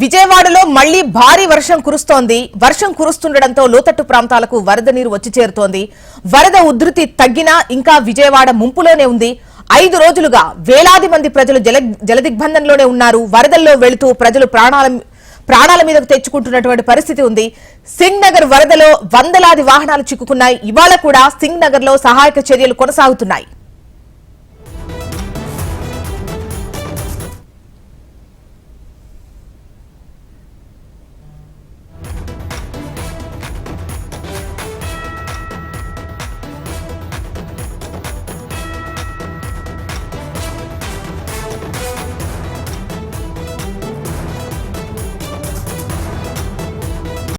విజయవాడలో మళ్ళీ భారీ వర్షం కురుస్తోంది. వర్షం కురుస్తుండటంతో లోతట్టు ప్రాంతాలకు వరద నీరు వచ్చి చేరుతోంది. వరద ఉధృతి తగ్గినా ఇంకా విజయవాడ ముంపులోనే ఉంది. ఐదు రోజులుగా వేలాది మంది ప్రజలు జల జలదిగ్బంధంలోనే ఉన్నారు. వరదల్లో వెళుతూ ప్రజలు ప్రాణాల ప్రాణాల మీదకు తెచ్చుకుంటున్నటువంటి పరిస్థితి ఉంది. సింగ్ నగర్ వరదలో వందలాది వాహనాలు చిక్కుకున్నాయి. ఇవాళ కూడా సింగ్ నగర్లో సహాయక చర్యలు కొనసాగుతున్నాయి.